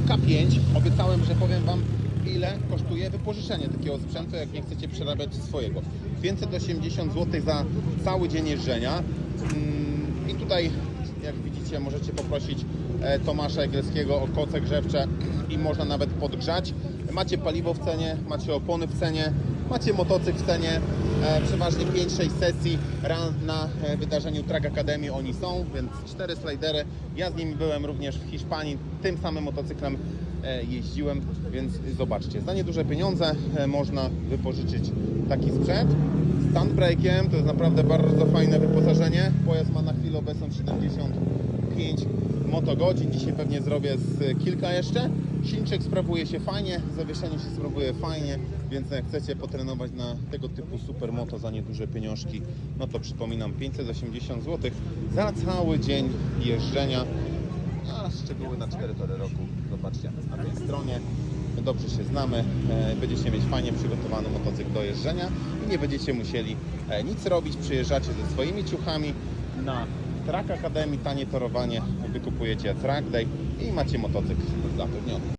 K5. Obiecałem, że powiem Wam, ile kosztuje wypożyczenie takiego sprzętu, jak nie chcecie przerabiać swojego. 580 zł za cały dzień jeżdżenia. Mm, I tutaj, jak widzicie, możecie poprosić e, Tomasza Egelskiego o koce grzewcze i można nawet podgrzać. Macie paliwo w cenie, macie opony w cenie, macie motocykl w cenie. E, przeważnie 5-6 sesji na e, wydarzeniu Track Academy oni są, więc cztery slidery. Ja z nimi byłem również w Hiszpanii, tym samym motocyklem jeździłem, więc zobaczcie, za nieduże pieniądze można wypożyczyć taki sprzęt. Z Standbrake'iem to jest naprawdę bardzo fajne wyposażenie. Pojazd ma na chwilę obecną 75 motogodzin. Dzisiaj pewnie zrobię z kilka jeszcze. Silniczek sprawuje się fajnie, zawieszenie się sprawuje fajnie, więc jak chcecie potrenować na tego typu supermoto za nieduże pieniążki, no to przypominam 580 zł za cały dzień jeżdżenia. A szczegóły na 4 tory roku zobaczcie na tej stronie. Dobrze się znamy, e, będziecie mieć fajnie przygotowany motocykl do jeżdżenia i nie będziecie musieli e, nic robić. Przyjeżdżacie ze swoimi ciuchami na Track Academy, tanie torowanie, wykupujecie Track Day i macie motocykl zapewniony.